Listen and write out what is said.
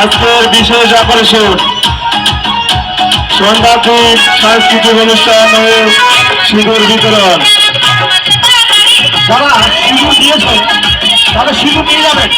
আজকের বিশেষ আকর্ষণ সন্ধ্যাপীঠ সাংস্কৃতিক অনুষ্ঠান ও সিঁদুর বিতরণ। যারা সিঁদুর দিয়েছে